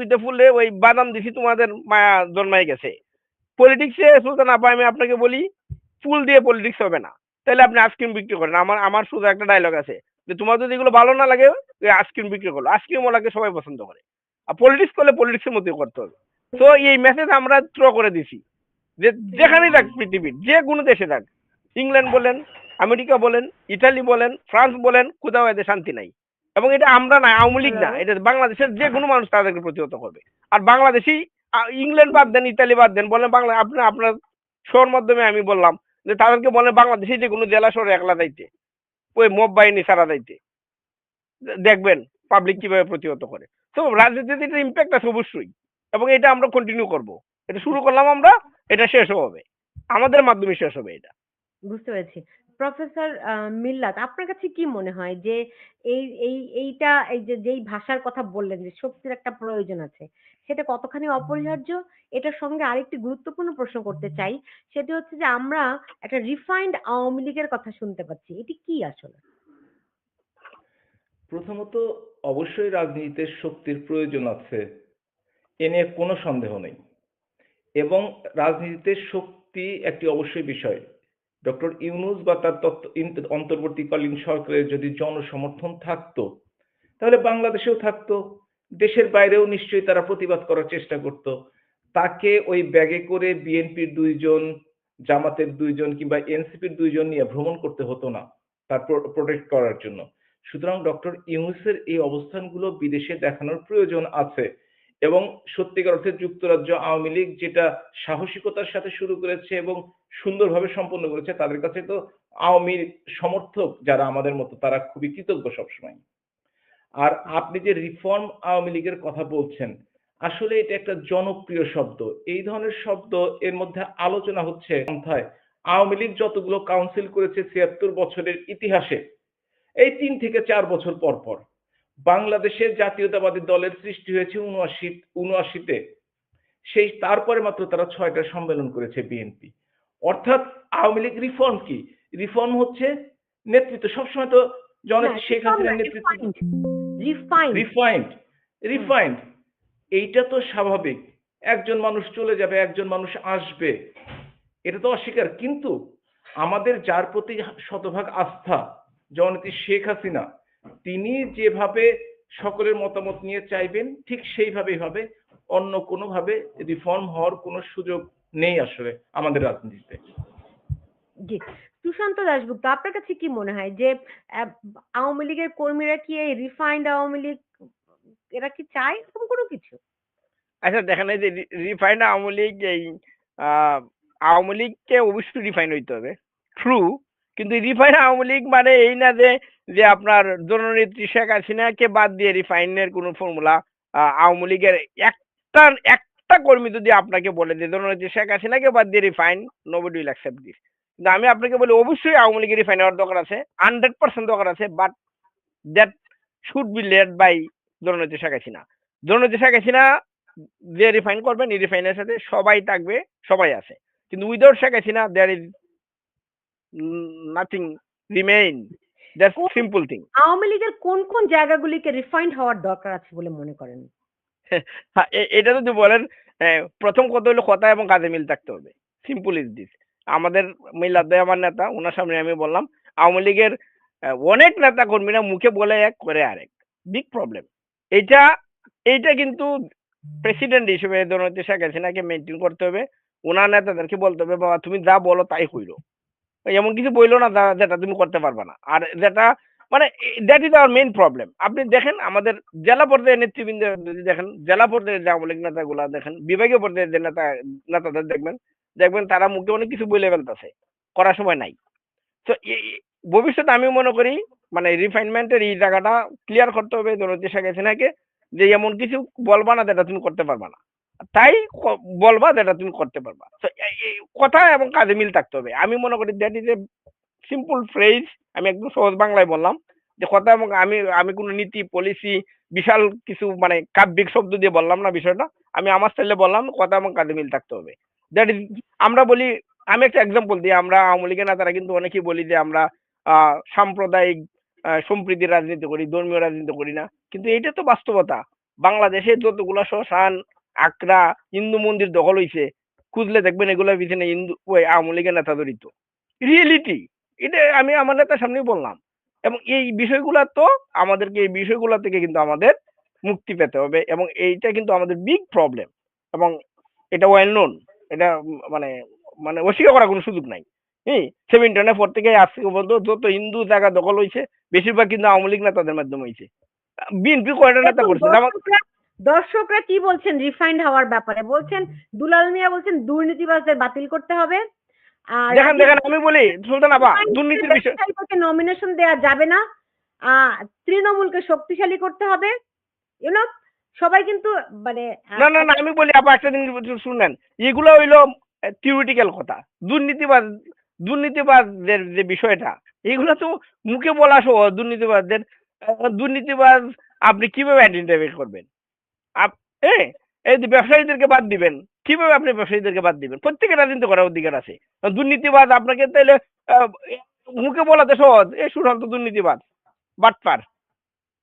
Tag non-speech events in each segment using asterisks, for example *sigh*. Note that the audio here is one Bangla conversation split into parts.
দুইটা ফুলে ওই বাদাম দিছি, তোমাদের মায়া জন্মাই গেছে। পলিটিক্সে সুলতান আপা, আমি আপনাকে বলি, ফুল দিয়ে পলিটিক্স হবে না। তাহলে আপনি আইসক্রিম বিক্রি করেন। আমার আমার শুধু একটা ডায়লগ আছে যে, তোমার যদি এগুলো ভালো না লাগে আইসক্রিম বিক্রি করো। আইসক্রিম ওলাকে সবাই পছন্দ করে। আর পলিটিক্স করলে পলিটিক্সের মধ্যে করতে হবে। তো এই মেসেজ আমরা থ্রো করে দিছি। যে যেখানেই থাক পৃথিবীর, যে কোনো দেশে থাক। ইংল্যান্ড বলেন আমেরিকা বলেন ইটালি বলেন ফ্রান্স বলেন, কোথাও এদের শান্তি নাই। এবং এটা আমরা না আওয়ামী লীগ না এটা বাংলাদেশের যে কোনো মানুষ তাদেরকে প্রতিহত করবে। আর বাংলাদেশি ইংল্যান্ড বাদ দেন ইতালি বাদ দেন বলেন বাংলা আপনি আপনার শোর মাধ্যমে আমি বললাম যে তাদেরকে বলেন বাংলাদেশি যে কোনো জেলা শহরে একলা দাইতে ওই মব বাহিনী সারা দাইতে দেখবেন পাবলিক কীভাবে প্রতিহত করে। তো রাজনীতিতে এটা ইম্প্যাক্ট আছে অবশ্যই এবং এটা আমরা কন্টিনিউ করব। এটা শুরু করলাম আমরা এটা শেষও হবে। আমাদের মাধ্যমে শেষ হবে এটা। বুঝতে পেরেছি। প্রফেসর মিল্লাত, আপনার কাছে কি মনে হয় যে এই এই, এইটা, এই যে, যেই ভাষার কথা বললেন যে শক্তির একটা প্রয়োজন আছে, সেটা কতখানি অপরিহার্য? এটার সঙ্গে আরেকটি গুরুত্বপূর্ণ প্রশ্ন করতে চাই, সেটি হচ্ছে যে আমরা একটা রিফাইন্ড আওয়ামী লীগের কথা শুনতে পাচ্ছি, এটি কি আসলে? প্রথমত অবশ্যই রাজনীতিতে শক্তির প্রয়োজন আছে, এ নিয়ে কোনো সন্দেহ নেই, এবং রাজনীতিতে শক্তি একটি অবশ্যই বিষয়। ডক্টর ইউনুস বা তার অন্তর্বর্তীকালীন সরকারের যদি জনসমর্থন থাকতো, তাহলে বাংলাদেশেও থাকতো। দেশের বাইরেও নিশ্চয়ই তারা প্রতিবাদ করার চেষ্টা করত। তাকে ওই ব্যাগে করে বিএনপির দুইজন, জামাতের দুইজন কিংবা এনসিপির দুইজন নিয়ে ভ্রমণ করতে হতো না, তার প্রোটেক্ট করার জন্য। সুতরাং ডক্টর ইউনুসের এই অবস্থানগুলো বিদেশে দেখানোর প্রয়োজন আছে এবং সত্যিকার অর্থে যুক্তরাজ্য আওয়ামী লীগ যেটা সাহসিকতার সাথে শুরু করেছে এবং সুন্দরভাবে সম্পন্ন করেছে। তাদের কাছে তো আওয়ামী সমর্থক যারা আমাদের মতো, তারা খুবই কৃতজ্ঞ সবসময়। আর আপনি যে রিফর্ম আওয়ামী লীগের কথা বলছেন, আসলে এটা একটা জনপ্রিয় শব্দ। এই ধরনের শব্দ এর মধ্যে আলোচনা হচ্ছে আওয়ামী লীগ যতগুলো কাউন্সিল করেছে ছিয়াত্তর বছরের ইতিহাসে, এই তিন থেকে চার বছর পর পর বাংলাদেশের জাতীয়তাবাদী দলের সৃষ্টি হয়েছে উনআশি উনআশিতে সেই তারপরে মাত্র তারা ছয়টা সম্মেলন করেছে বিএনপি। অর্থাৎ আওয়ামী লীগ রিফর্ম কি? রিফর্ম হচ্ছে নেতৃত্ব। সবসময় তো শেখ হাসিনার নেতৃত্বে রিফাইন্ড রিফাইন্ড এইটা তো স্বাভাবিক। একজন মানুষ চলে যাবে একজন মানুষ আসবে। এটা তো অস্বীকার। কিন্তু আমাদের যার প্রতি শতভাগ আস্থা জননেত্রী শেখ হাসিনা তিনি যেভাবে সকলের মতামত নিয়ে চাইবেন ঠিক সেইভাবেই হবে। অন্য কোনোভাবে রিফর্ম হওয়ার কোনো সুযোগ নেই আসলে আমাদের রাজনীতিতে। জি। সুশান্ত দাশগুপ্ত আপনার কাছে কি মনে হয় যে আওয়ামী লীগের কর্মীরা কি এই রিফাইন্ড আওয়ামী লীগ এরা কি চায় এরকম কোনো কিছু? আচ্ছা দেখেন এই যে রিফাইন্ড আওয়ামী লীগ এই আওয়ামী লীগকে অবশ্যই রিফাইন হইতে হবে। ট্রু কিন্তু রিফাইন আওয়ামী লীগ মানে এই না যে যে আপনার জননেত্রী শেখ হাসিনাকে বাদ দিয়ে রিফাইনের কোনো ফর্মুলা আওয়ামী লীগের একটা একটা কর্মী যদি আপনাকে বলে যে জননেত্রী শেখ হাসিনাকে বাদ দিয়ে refine nobody will accept this. কিন্তু আমি আপনাকে বলি অবশ্যই আওয়ামী লীগের রিফাইন হওয়ার দরকার আছে হান্ড্রেড পার্সেন্ট দরকার আছে but that should be led by জননেত্রী শেখ হাসিনা। জননেত্রী শেখ হাসিনা যে রিফাইন করবেন এই রিফাইনের সাথে সবাই থাকবে সবাই আছে। কিন্তু without Sheikh Hasina there is nothing remain that's simple thing Awami লীগের কোন কোন জায়গাগুলিকে রিফাইন্ড হওয়ার দরকার আছে বলে মনে করেন? *laughs* এটা যদি বলেন প্রথম কথা হলো কথা এবং কাজে মিল থাকতে হবে। সিম্পল ইজ দিস আমাদের মিলাদ আমার নেতা ওনার সামনে আমি বললাম, আওয়ামী লীগের অনেক নেতা কর্মীরা মুখে বলে এক, করে আরেক। বিগ প্রবলেম এইটা এইটা কিন্তু প্রেসিডেন্ট হিসেবে জননেত্রী শেখ হাসিনাকে মেনটেন করতে হবে। ওনার নেতাদেরকে বলতে হবে, বাবা, তুমি যা বলো তাই হইল। এমন কিছু বইলো না যেটা তুমি করতে পারবে না। আর যেটা মানে that is our main problem আপনি দেখেন, আমাদের জেলা পর্যায়ে নেতৃবৃন্দ যদি দেখেন, জেলা পর্যায়ে যে আওয়ামী নেতাগুলা দেখেন, বিভাগীয় পর্যায়ে যে নেতা, নেতাদের দেখবেন দেখবেন তারা মুখে অনেক কিছু বলে ফেলতেছে, করার সময় নাই। তো ভবিষ্যতে আমি মনে করি মানে রিফাইনমেন্টের এই জায়গাটা ক্লিয়ার করতে হবে জননেত্রী শেখ হাসিনাকে যে এমন কিছু বলবা না যেটা তুমি করতে পারবা না। তাই বলবা যেটা তুমি করতে পারবা। তো কথা এবং কাজে মিল থাকতে হবে। আমি মনে করি that is a simple phrase আমি একদম সহজ বাংলায় বললাম, যে কথা এবং আমি আমি কোনো নীতি পলিসি বিশাল কিছু মানে কাব্যিক শব্দ দিয়ে বললাম না বিষয়টা, আমি আমার স্টাইলে বললাম, কথা এবং কাজে মিল থাকতে হবে। দ্যাট ইজ আমরা বলি, আমি একটা এক্সাম্পল দিই, আমরা আওয়ামী লীগের নেতারা কিন্তু অনেকেই বলি যে আমরা সাম্প্রদায়িক সম্প্রীতির রাজনীতি করি, ধর্মীয় রাজনীতি করি না, কিন্তু এইটা তো বাস্তবতা। বাংলাদেশে যতগুলা শ্মশান আকরা হিন্দু মন্দির দখল হইছে, খুঁজলে দেখবেন এগুলোর পিছনে হিন্দু, ওই আওয়ামী লীগের নেতা জড়িত। রিয়েলিটি এটা আমি আমার নেতার সামনেই বললাম। এবং এই বিষয়গুলা তো আমাদেরকে এই বিষয়গুলো থেকে কিন্তু আমাদের মুক্তি পেতে হবে এবং এইটা কিন্তু আমাদের বিগ প্রবলেম এবং এটা ওয়েল নোন এটা মানে মানে অস্বীকার করার কোনো সুযোগ নাই। হ্যাঁ সেভেন্টনের পর থেকে আজ থেকে পর্যন্ত যত হিন্দু জায়গা দখল হয়েছে বেশিরভাগ কিন্তু আওয়ামী লীগ নেতাদের মাধ্যমে হয়েছে। বিএনপি কয়টা নেতা করছে? দর্শকরা দর্শকরা কি বলছেন? রিফাইন্ড হওয়ার ব্যাপারে বলছেন দুলাল মিয়া বলছেন দুর্নীতিবাজদের বাতিল করতে হবে। আর দেখেন দেখেন আমি বলি সুলতান আবা দুর্নীতির বিষয় নমিনেশন দেওয়া যাবে না। তৃণমূলকে শক্তিশালী করতে হবে। ইউনো সবাই কিন্তু মানে না না না আমি বলি আপা একটা জিনিস শুনেন এগুলো হইল থিওরিটিক্যাল কথা। দুর্নীতিবাজ দুর্নীতিবাজদের যে বিষয়টা এগুলো তো মুখে বলা সহ দুর্নীতিবাদদের দুর্নীতিবাদ আপনি কীভাবে আইডেন্টিফাই করবেন? আপ এই ব্যবসায়ীদেরকে বাদ দিবেন কীভাবে আপনি ব্যবসায়ীদেরকে বাদ দিবেন? প্রত্যেকের রাজনীতি করার অধিকার আছে। দুর্নীতিবাজ আপনাকে তাহলে মুখে বলাতে সহজ, এ সুশান্ত দুর্নীতিবাজ, বাটপার।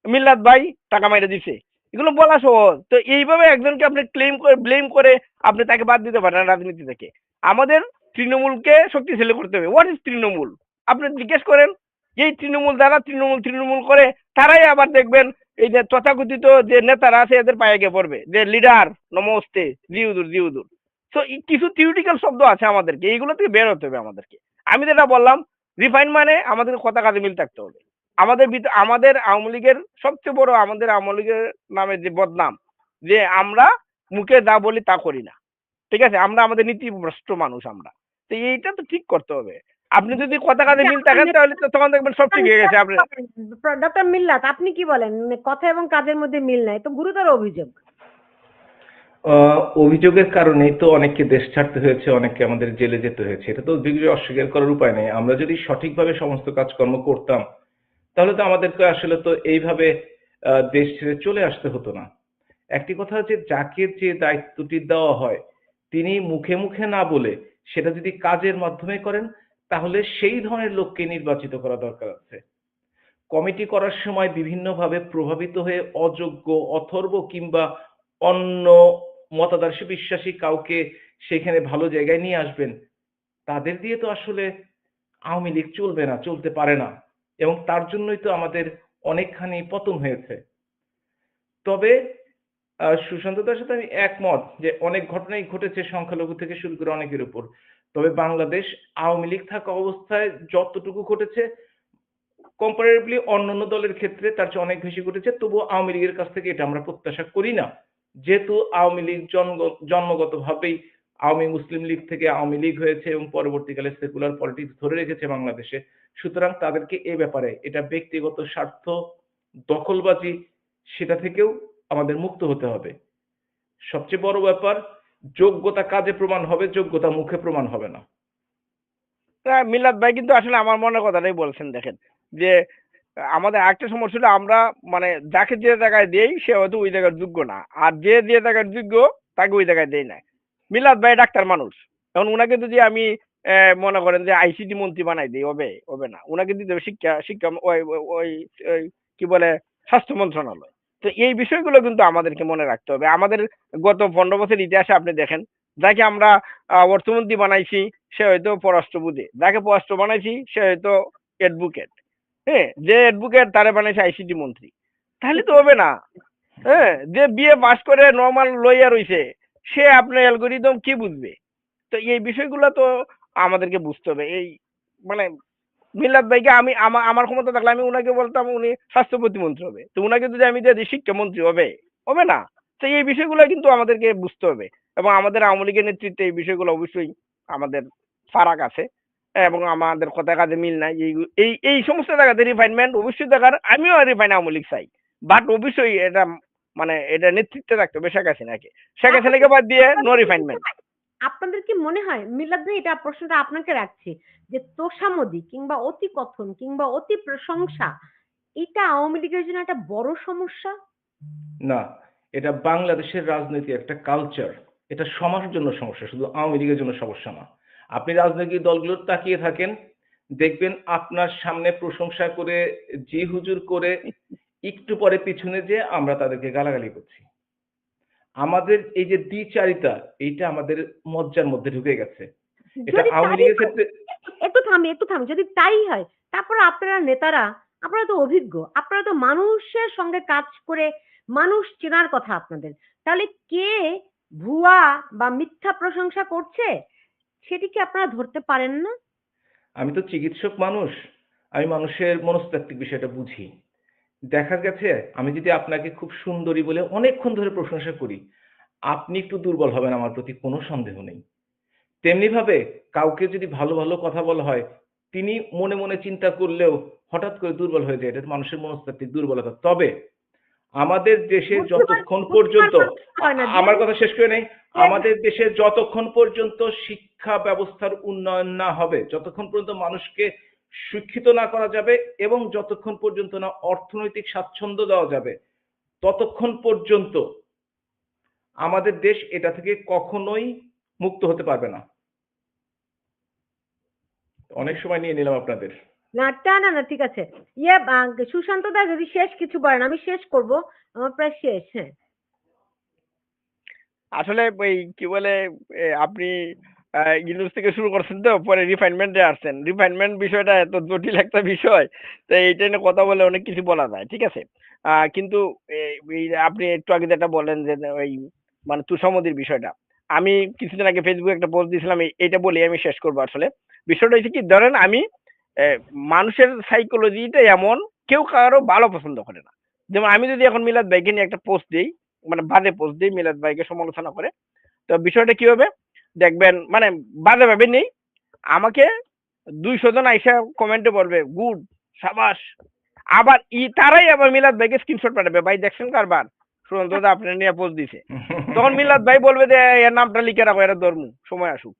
মিল্লাত ভাই টাকা মাইরে দিছে। এগুলো বলা সহজ। তো এইভাবে একজনকে আপনি ক্লেম করে ব্লেম করে আপনি তাকে বাদ দিতে পারেন রাজনীতি থেকে। আমাদের তৃণমূলকে শক্তিশালী করতে হবে। What is trinamool? আপনি জিজ্ঞেস করেন, এই তৃণমূল যারা তৃণমূল তৃণমূল করে, তারাই আবার দেখবেন এই যে তথাকথিত যে নেতারা আছে, এদের পায়ে পড়বে। যে লিডার নমস্তে জিউদুর জিউদুর তো কিছু থিওরিটিক্যাল শব্দ আছে আমাদেরকে, এইগুলো থেকে বের হতে হবে আমাদেরকে। আমি যেটা বললাম রিফাইন মানে আমাদের কথা কাজে মিল থাকতে হবে। আমাদের ভিতর আমাদের আওয়ামী লীগের সবচেয়ে বড় আমাদের আওয়ামী লীগের নামে যে বদনাম, যে আমরা মুখে যা বলি তা করি না। ঠিক আছে? আমরা আমাদের নীতিভ্রষ্ট মানুষ আমরা। তো এইটা তো ঠিক করতে হবে। আপনি যদি কথা কাজে মিল থাকেন তাহলে তো তখন দেখবেন সব ঠিক হয়ে গেছে আপনি ডক্টর মিল্লাত আপনি কি বলেন? কথা এবং কাজের মধ্যে মিল নাই তো গুরুতর অভিযোগ। অভিযোগের কারণেই তো অনেককে দেশ ছাড়তে হয়েছে অনেককে আমাদের জেলে যেতে হয়েছে। এটা তো দিগ্বিজয় অস্বীকার করার উপায় নেই। আমরা যদি সঠিকভাবে সমস্ত কাজকর্ম করতাম তাহলে তো আমাদেরকে আসলে তো এইভাবে আহ, দেশ ছেড়ে চলে আসতে হতো না। একটি কথা হচ্ছে যাকে যে দায়িত্বটি দেওয়া হয় তিনি মুখে মুখে না বলে সেটা যদি কাজের মাধ্যমে করেন তাহলে সেই ধরনের লোককে নির্বাচিত করা দরকার আছে। কমিটি করার সময় বিভিন্নভাবে প্রভাবিত হয়ে অযোগ্য অথর্ব কিংবা অন্য মতাদর্শী বিশ্বাসী কাউকে সেখানে ভালো জায়গায় নিয়ে আসবেন তাদের দিয়ে তো আসলে আওয়ামী লীগ চলবে না চলতে পারে না এবং তার জন্যই তো আমাদের অনেকখানি পতন হয়েছে। তবে আহ, সুশান্ত দার সাথে আমি একমত যে অনেক ঘটনাই ঘটেছে সংখ্যালঘু থেকে শুরু করে অনেকের উপর। তবে বাংলাদেশ আওয়ামী লীগ থাকা অবস্থায় যতটুকু ঘটেছে কম্পারেটিভলি অন্যান্য দলের ক্ষেত্রে তার চেয়ে অনেক বেশি ঘটেছে। তবুও আওয়ামী লীগের কাছ থেকে এটা আমরা প্রত্যাশা করি না। যেহেতু আওয়ামী লীগ জন্ম জন্মগতভাবেই আওয়ামী মুসলিম লীগ থেকে আওয়ামী লীগ হয়েছে এবং পরবর্তীকালে সেকুলার পলিটিক্স ধরে রেখেছে বাংলাদেশে, সুতরাং তাদেরকে এ ব্যাপারে এটা ব্যক্তিগত স্বার্থ দখলবাজি, সেটা থেকেও আমাদের মুক্ত হতে হবে। সবচেয়ে বড় ব্যাপার যোগ্যতা কাজে প্রমাণ হবে, যোগ্যতা মুখে প্রমাণ হবে না। মিলাদ ভাই কিন্তু আসলে আমার মনের কথাটাই বলছেন, দেখেন। যে, আমাদের একটা সমস্যা হলো আমরা মানে যাকে যে জায়গায় দেই, সে হয়তো ওই জায়গার যোগ্য না। আর যে যে জায়গার যোগ্য, তাকে ওই জায়গায় দেই না। মিলাদ ভাই ডাক্তার মানুষ। এখন উনাকে যদি আমি মনে করেন যে আইসিটি মন্ত্রী বানাই দিই, হবে হবে না। উনাকে দিতে হবে শিক্ষা শিক্ষা ওই ওই, কি বলে, স্বাস্থ্য মন্ত্রণালয়। তো এই বিষয়গুলো কিন্তু আমাদেরকে মনে রাখতে হবে। আমাদের গত পনেরো বছর ইতিহাসে আপনি দেখেন, যাকে আমরা অর্থমন্ত্রী বানাইছি, সে হয়তো পররাষ্ট্র বুঝে যাকে পররাষ্ট্র বানাইছি, সে হয়তো অ্যাডভোকেট হ্যাঁ? যে অ্যাডভোকেট তারে বানাইছে আইসিটি মন্ত্রী। তাহলে তো হবে না হ্যাঁ? যে বিয়ে পাশ করে নর্মাল লইয়া রইছে সে আপনার অ্যালগোরিদম কি বুঝবে? তো এই বিষয়গুলো তো আমাদেরকে বুঝতে হবে। এই মানে মিল্লাত ভাইকে আমি আমার ক্ষমতা থাকলে আমি উনাকে বলতাম উনি স্বাস্থ্য প্রতিমন্ত্রী হবে। তো উনাকে যদি আমি দিয়ে শিক্ষামন্ত্রী হবে হবে না? তো এই বিষয়গুলো কিন্তু আমাদেরকে বুঝতে হবে। এবং আমাদের আওয়ামী লীগের নেতৃত্বে এই বিষয়গুলো অবশ্যই আমাদের ফারাক আছে। এবং আমাদের কথা কাজে মিল নাই। এই এই সমস্ত জায়গাতে রিফাইনমেন্ট অবশ্যই দেখার। আমিও রিফাইন আওয়ামী লীগ চাই। বাট অবশ্যই এটা মানে এটা নেতৃত্বে রাখতে হবে শেখ হাসিনাকে। শেখ হাসিনাকে বাদ দিয়ে নো রিফাইনমেন্ট আপনাদের কি মনে হয় মিলাদ ভাই, এটা প্রশ্নটা আপনাকে রাখছি যে তোষামদি কিংবা অতি কথন কিংবা অতি প্রশংসা এটা আওয়ামী লীগের জন্য একটা বড় সমস্যা? না, এটা বাংলাদেশের রাজনীতি একটা কালচার এটা সমাজের জন্য সমস্যা, শুধু আওয়ামী লীগের জন্য সমস্যা না। আপনি রাজনৈতিক দলগুলোর তাকিয়ে থাকেন, দেখবেন আপনার সামনে প্রশংসা করে, জি হুজুর করে, একটু পরে পিছনে যে আমরা তাদেরকে গালাগালি করছি। আমাদের এই যে দ্বিচারিতা এইটা আমাদের মজ্জার মধ্যে ঢুকে গেছে। এটা আওয়ামী লীগের ক্ষেত্রে একটু থামি একটু থামি যদি তাই হয় তারপর আপনারা নেতারা আপনারা তো অভিজ্ঞ আপনারা তো মানুষের সঙ্গে কাজ করে মানুষ চেনার কথা আপনাদের। তাহলে কে ভুয়া বা মিথ্যা প্রশংসা করছে সেটি কি আপনারা ধরতে পারেন না? আমি তো চিকিৎসক মানুষ আমি মানুষের মনস্তাত্ত্বিক বিষয়টা বুঝি। দেখা গেছে আমি যদি আপনাকে খুব সুন্দরী বলে অনেকক্ষণ ধরে প্রশংসা করি আপনি একটু দুর্বল হবেন আমার প্রতি কোনো সন্দেহ নেই। তেমনি ভাবে কাউকে যদি ভালো ভালো কথা বলা হয় তিনি মনে মনে চিন্তা করলেও হঠাৎ করে দুর্বল হয়ে যায় এটা মানুষের মনস্তাত্ত্বিক দুর্বলতা। তবে আমাদের দেশে যতক্ষণ পর্যন্ত পারছেন হয় আমার কথা শেষ করে নেই আমাদের দেশে যতক্ষণ পর্যন্ত শিক্ষা ব্যবস্থার উন্নয়ন না হবে যতক্ষণ পর্যন্ত মানুষকে শিক্ষিত না করা যাবে এবং যতক্ষণ পর্যন্ত না অর্থনৈতিক স্বাচ্ছন্দ্য দেওয়া যাবে ততক্ষণ পর্যন্ত আমাদের দেশ এটা থেকে কখনোই মুক্ত হতে পারবে না। অনেক সময় নিয়ে নিলাম আপনাদের। না তা না না ঠিক আছে। ইয়ে সুশান্ত দা যদি শেষ কিছু বলেন আমি শেষ করব। আমার প্রায় শেষ হ্যাঁ। আসলে ওই কি বলে আপনি ইউনিভার্স থেকে শুরু করছেন তো, পরে রিফাইনমেন্টে আসছেন। রিফাইনমেন্ট বিষয়টা এত জটিল একটা বিষয়, তো এইটা নিয়ে কথা বলে অনেক কিছু বলা যায়, ঠিক আছে? কিন্তু আপনি একটু আগে যেটা বলেন যে ওই মানে তুষামদির বিষয়টা, আমি কিছুদিন আগে ফেসবুকে একটা পোস্ট দিয়েছিলাম এইটা বলি আমি শেষ করব আসলে। বিষয়টা হচ্ছে কি, ধরেন আমি মানুষের সাইকোলজিটা এমন, কেউ কারও ভালো পছন্দ করে না। যেমন আমি যদি এখন মিলাদ ভাইকে নিয়ে একটা পোস্ট দিই মানে বাদে পোস্ট দিই, মিলাদ ভাইকে সমালোচনা করে, তো বিষয়টা কি হবে? দেখবেন মানে বাজে ভাবে নেই। আমাকে দুইশো জন আইসা কমেন্টে বলবে, গুড, সাবাস। আবার ই, তারাই আবার মিলাদ ভাইকে স্ক্রিনশট পাঠাবে, ভাই, দেখছেন কারবার? নিয়ে দিছে। তখন মিলাদ ভাই বলবে যে এর নামটা লিখে রাখো, এরা ধর্ম, সময় আসুক।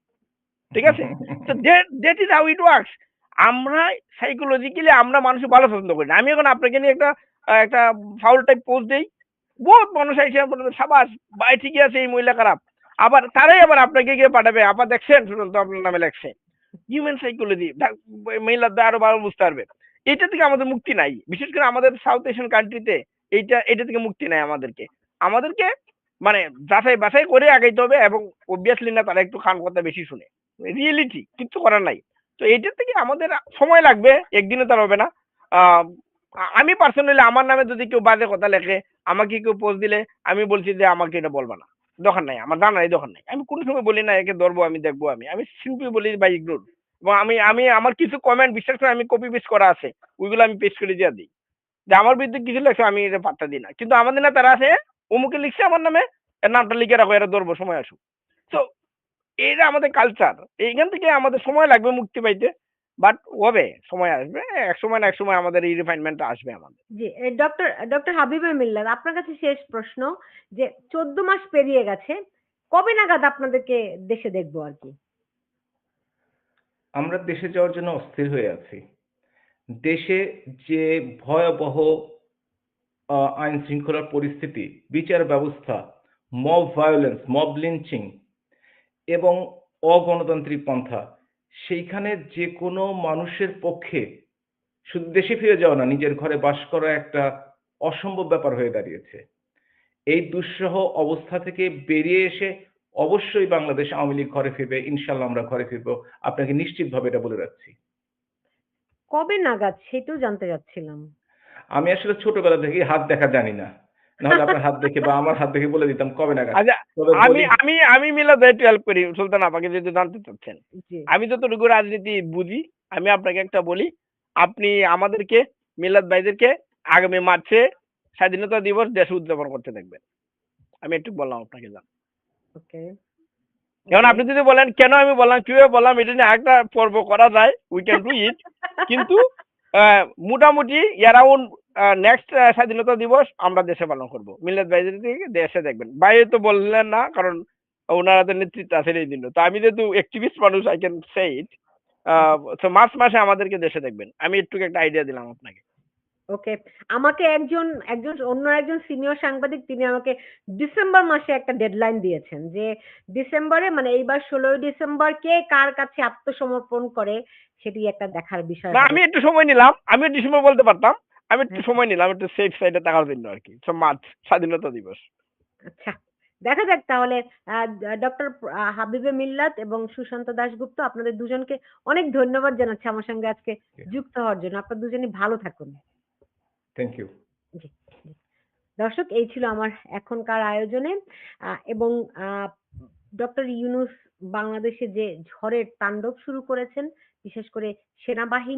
ঠিক আছে? তো that is how it works আমরা সাইকোলজিক্যালি আমরা মানুষ ভালো পছন্দ করি আমি এখন আপনাকে নিয়ে একটা একটা ফাউল টাইপ পোস্ট দেই। বহুত মানুষ আইসা সাবাস, ভাই ঠিকই আছে, এই মহিলা খারাপ। আবার তারাই আবার আপনাকে গিয়ে পাঠাবে। আবার দেখছেন, শুনুন তো আপনার নামে লেখছে। হিউম্যান সাইকোলজি মহিলাদের আরও ভালো বুঝতে পারবে। এটা থেকে আমাদের মুক্তি নাই। বিশেষ করে আমাদের সাউথ এশিয়ান কান্ট্রিতে এইটা এটা থেকে মুক্তি নাই আমাদেরকে। আমাদেরকে মানে যাচাই বাছাই করে আগাইতে হবে এবং অবভিয়াসলি না, তারা একটু খান কথা বেশি শুনে। রিয়েলিটি কিচ্ছু করার নাই। তো এইটার থেকে আমাদের সময় লাগবে একদিনে তার হবে না। আমি পার্সোনালি আমার নামে যদি কেউ বাজে কথা লেখে, আমাকে কেউ পোস্ট দিলে, আমি বলছি যে আমাকে এটা বলবা না। দরকার নাই, আমার জানার এই দরকার নাই। আমি কোনো সময় বলি না, একে ধরবো, আমি দেখব, আমি। আমি সিম্পলি বলি বাই ইগনোর এবং আমি আমি, আমার কিছু কমেন্ট বিশ্বাস করে আমি কপি পেস্ট করা আছে, ওইগুলো আমি পেস্ট করে দিয়ে দিই। যে আমার বিরুদ্ধে কিছু লেখছে, আমি এটা পাত্তা দিই না। কিন্তু আমাদের না তারা আছে, অমুকে লিখছে আমার নামে, এর নামটা লিখে রাখো, এরা ধরবো, সময় আসুক। তো এটা আমাদের কালচার এইখান থেকে আমাদের সময় লাগবে মুক্তি পাইতে। বাট হবে সময় আসবে। এক সময় না এক সময় আমাদের এই রিফাইনমেন্টটা আসবে আমাদের। জি ডক্টর ডক্টর হাবিবে মিল্লাত আপনার কাছে শেষ প্রশ্ন যে চোদ্দ মাস পেরিয়ে গেছে কবে নাগাদ আপনাদেরকে দেশে দেখব আর কি? আমরা দেশে যাওয়ার জন্য অস্থির হয়ে আছি। দেশে যে ভয়াবহ আহ, আইন শৃঙ্খলার পরিস্থিতি বিচার ব্যবস্থা মব ভায়োলেন্স মব লিঞ্চিং এবং অগণতান্ত্রিক পন্থা সেইখানে যে কোনো মানুষের পক্ষে শুধু দেশে ফিরে যাওয়া না নিজের ঘরে বাস করা একটা অসম্ভব ব্যাপার হয়ে দাঁড়িয়েছে। এই দুঃসহ অবস্থা থেকে বেরিয়ে এসে অবশ্যই বাংলাদেশ আওয়ামী লীগ ঘরে ফিরবে ইনশাল্লাহ আমরা ঘরে ফিরবো। আপনাকে নিশ্চিতভাবে এটা বলে রাখছি। কবে নাগাদ সেটাও জানতে চাচ্ছিলাম। আমি আসলে ছোটবেলা থেকে হাত দেখা জানি না। নাহলে আপনার হাত দেখে বা আমার হাত দেখে বলে দিতাম কবে নাগাদ? আচ্ছা আমি আমি আমি মিলাদ একটু হেল্প করি সুলতান আপাকে যদি জানতে চাচ্ছেন। আমি যতটুকু রাজনীতি বুঝি আমি আপনাকে একটা বলি আপনি আমাদেরকে মিলাদ ভাইদেরকে আগামী মার্চে স্বাধীনতা দিবস দেশ উদযাপন করতে দেখবেন। আমি একটু বললাম আপনাকে জান ওকে। এখন আপনি যদি বলেন কেন আমি বললাম কীভাবে বললাম এটা নিয়ে একটা পর্ব করা যায় উই ক্যান ডু ইট কিন্তু আহ, মোটামুটি অ্যারাউন্ড নেক্সট স্বাধীনতা দিবস আমরা দেশে পালন করব। মিলাদ থেকে দেশে দেখবেন। বাইরে তো বললেন না কারণ ওনারা তো নেতৃত্ব আছেন এই জন্য তো আমি যেহেতু অ্যাক্টিভিস্ট মানুষ আই ক্যান সে ইট তো মার্চ মাসে আমাদেরকে দেশে দেখবেন। আমি একটু একটা আইডিয়া দিলাম আপনাকে। ওকে আমাকে একজন একজন অন্য একজন সিনিয়র সাংবাদিক তিনি আমাকে ডিসেম্বর মাসে একটা ডেডলাইন দিয়েছেন যে ডিসেম্বরে মানে এইবার ষোলোই ডিসেম্বর কে কার কাছে আত্মসমর্পণ করে সেটি একটা দেখার বিষয় না আমি একটু সময় নিলাম। আমি ডিসেম্বর বলতে পারতাম। আমি একটু। সময় নিলাম একটু সেফ সাইডে থাকার জন্য আর কি মার্চ স্বাধীনতা দিবস। আচ্ছা দেখা যাক তাহলে ডক্টর হাবিবে মিল্লাত এবং সুশান্ত দাশগুপ্ত আপনাদের দুজনকে অনেক ধন্যবাদ জানাচ্ছি আমার সঙ্গে আজকে যুক্ত হওয়ার জন্য। আপনারা দুজনই ভালো থাকুন। Thank you. দর্শক এই ছিল আমার এখনকার আয়োজনে আহ, এবং ডক্টর ইউনুস বাংলাদেশে যে ঝড়ের তাণ্ডব শুরু করেছেন বিশেষ করে সেনাবাহিনী